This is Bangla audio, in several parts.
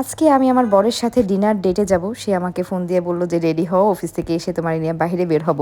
আজকে আমি আমার বরের সাথে ডিনার ডেটে যাব। সে আমাকে ফোন দিয়ে বলল যে রেডি হও অফিস থেকে এসে তোমার নিয়ে বাইরে বের হব।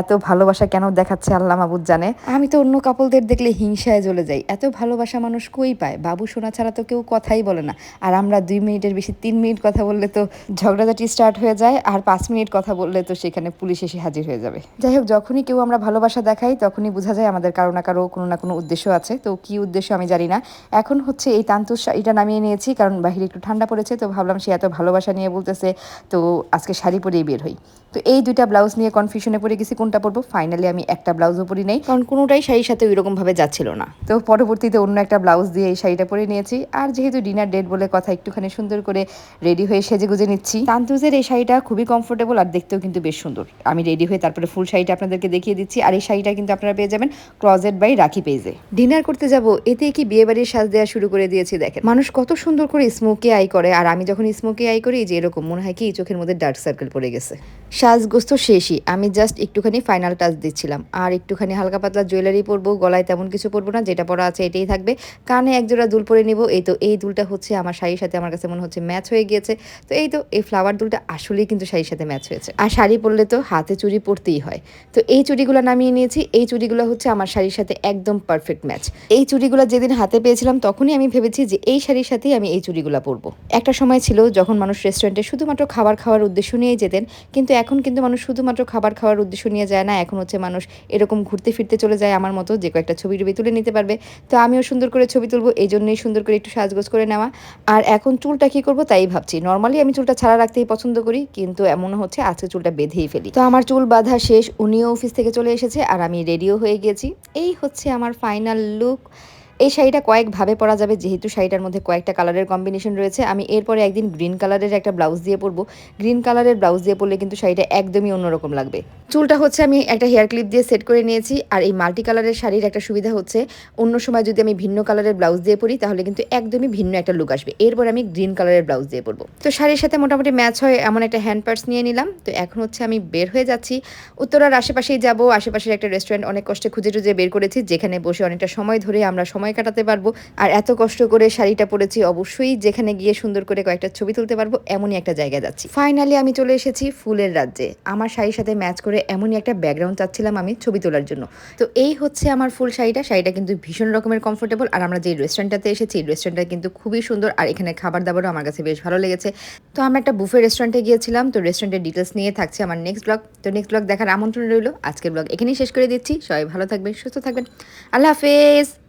এত ভালোবাসা কেন দেখাচ্ছে আল্লাহ মাবুদ জানে? আমি তো অন্য কাপলদের দেখলে হিংসায় জ্বলে যাই। এত ভালোবাসা মানুষ কই পায়? বাবু শোনা ছাড়া তো কেউ কথাই বলে না। আর আমরা দুই মিনিটের বেশি তিন মিনিট কথা বললে তো ঝগড়াঝাটি স্টার্ট হয়ে যায়। আর পাঁচ মিনিট কথা বললে তো সেখানে পুলিশ এসে হাজির হয়ে যাবে। যাই হোক, যখনই কেউ আমরা ভালোবাসা দেখাই, তখনই বোঝা যায় আমাদের কারও না কারও কোনো না কোনো উদ্দেশ্য আছে। তো কি উদ্দেশ্য আমি জানি না। এখন হচ্ছে এই তান্তুর এটা নামিয়ে নিয়েছি, কারণ বাহিরে একটু ঠান্ডা পড়েছে তো ভাবলাম সে এত ভালোবাসা নিয়ে বলতেছে তো আজকে শাড়ি পরেই বের হই। তো এই দুইটা ব্লাউজ নিয়ে কনফিউশনে পড়ে গেছি কোনটা পরবো? ফাইনালি আমি একটা ব্লাউজও পরি নেই। কারণ কোনোটাই শাড়ির সাথে ওইরকম ভাবে যাচ্ছিল না। তো পরবর্তীতে অন্য একটা ব্লাউজ দিয়ে এই শাড়িটা পরে নিয়েছি। আর যেহেতু ডিনার ডেট বলে কথা একটুখানি সুন্দর করে রেডি হয়ে সেজে গুজে নিচ্ছি। তান্তুজের এই শাড়িটা খুবই কমফোর্টেবল আর দেখতেও কিন্তু বেশ সুন্দর। আমি রেডি হয়ে তারপরে ফুল শাড়িটা আপনাদেরকে দেখিয়ে দিচ্ছি। আর এই শাড়িটা কিন্তু আপনারা পেয়ে যাবেন ক্লজেট বাই রাখি পেজে ডিনার করতে যাব এতে কি বিয়ে বাড়ির সাজ দেওয়া শুরু করে দিয়েছি দেখেন। মানুষ কত সুন্দর করে স্মোকি আই করে। আর আমি যখন স্মোকি আই করি, যে এরকম মনে হয় কি চোখের মধ্যে ডার্ক সার্কেল পড়ে গেছে। সাজগোস্ত শেষই। আমি জাস্ট একটুখানি ফাইনাল টাচ দিচ্ছিলাম। আর একটুখানি হালকা পাতলা জুয়েলারি পরবো, গলায় তেমন কিছু পরবো না, যেটা পরা আছে এটাই থাকবে। কানে একজোড়া দুল পরে নিব। এই তো, এই দুলটা হচ্ছে আমার শাড়ির সাথে আমার কাছে মনে হচ্ছে ম্যাচ হয়ে গিয়েছে। তো এই তো, এই ফ্লাওয়ার দুলটা আসলেই কিন্তু শাড়ির সাথে ম্যাচ হয়েছে। আর শাড়ি পরলে তো হাতে চুড়ি পরতেই হয়। তো এই চুড়িগুলো নামিয়ে নিয়েছি। এই চুড়িগুলো হচ্ছে আমার শাড়ির সাথে একদম পারফেক্ট ম্যাচ এই চুড়িগুলো যেদিন হাতে পেয়েছিলাম, তখনই আমি ভেবেছি যে এই শাড়ির সাথেই আমি এই চুড়িগুলো পরবো। একটা সময় ছিল যখন মানুষ রেস্টুরেন্টে শুধুমাত্র খাবার খাওয়ার উদ্দেশ্য নিয়েই যেতেন, কিন্তু এখন কিন্তু মানুষ শুধুমাত্র খাবার খাওয়ার উদ্দেশ্য নিয়ে যায় না, এখন হচ্ছে মানুষ এরকম ঘুরতে ফিরতে চলে যায় আমার মতো যে কয়েকটা ছবি টবি তুলে নিতে পারবে। তো আমিও সুন্দর করে ছবি তুলবো, এই জন্যই সুন্দর করে একটু সাজগোজ করে নেওয়া। আর এখন চুলটা কী করব তাই ভাবছি। নর্মালি আমি চুলটা ছাড়া রাখতেই পছন্দ করি, কিন্তু এমন হচ্ছে আজকে চুলটা বেঁধেই ফেলি। তো আমার চুল বাঁধা শেষ, উনিও অফিস থেকে চলে এসেছে, আর আমি রেডিও হয়ে গেছি এই হচ্ছে আমার ফাইনাল লুক এই শাড়িটা কয়েকভাবে পরা যাবে, যেহেতু শাড়িটার মধ্যে কয়েকটা কালারের কম্বিনেশন রয়েছে। আমি এরপরে একদিন গ্রিন কালারের একটা ব্লাউজ দিয়ে পরবো। গ্রিন কালারের ব্লাউজ দিয়ে পরলে কিন্তু শাড়িটা একদমই অন্যরকম লাগবে। চুলটা হচ্ছে আমি একটা হেয়ার ক্লিপ দিয়ে সেট করে নিয়েছি, আর এই মাল্টি কালারের শাড়ির একটা সুবিধা হচ্ছে, অন্য সময় যদি আমি ভিন্ন কালারের ব্লাউজ দিয়ে পরি, তাহলে কিন্তু একদমই ভিন্ন একটা লুক আসবে। এরপর আমি গ্রিন কালারের ব্লাউজ দিয়ে পরবো। তো শাড়ির সাথে মোটামুটি ম্যাচ হয় এমন একটা হ্যান্ড পার্স নিয়ে নিলাম। তো এখন হচ্ছে আমি বের হয়ে যাচ্ছি। উত্তরার আশেপাশেই যাব, আশেপাশের একটা রেস্টুরেন্ট অনেক কষ্টে খুঁজে টুজে বের করেছি, যেখানে বসে অনেকটা সময় ধরে আমরা সময় কাটাতে পারব। আর এত কষ্ট করে শাড়িটা পরেছি অবশ্যই, যেখানে গিয়ে সুন্দর করে কয়েকটা ছবি তুলতে পারব, এমনই একটা জায়গায় যাচ্ছি। ফাইনালি আমি চলে এসেছি ফুলের রাজ্যে। আমার শাড়ির সাথে ম্যাচ করে এমনই একটা ব্যাকগ্রাউন্ড চাচ্ছিলাম আমি ছবি তোলার জন্য। তো এই হচ্ছে আমার ফুল শাড়িটা। শাড়িটা কিন্তু ভীষণ রকমের কমফোর্টেবল আর আমরা যে রেস্টুরেন্টটাতে এসেছি রেস্টুরেন্টটা কিন্তু খুবই সুন্দর। আর এখানে খাবার দাবারও আমার কাছে বেশ ভালো লেগেছে। তো আমরা একটা বুফে রেস্টুরেন্টে গিয়েছিলাম। তো রেস্টুরেন্টের ডিটেলস নিয়ে থাকছে আমার নেক্সট ব্লগ তো নেক্সট ব্লগ দেখার আমন্ত্রণ রইল। আজকের ব্লগ এখানেই শেষ করে দিচ্ছি। সবাই ভালো থাকবেন, সুস্থ থাকবেন। আল্লাহ হাফেজ!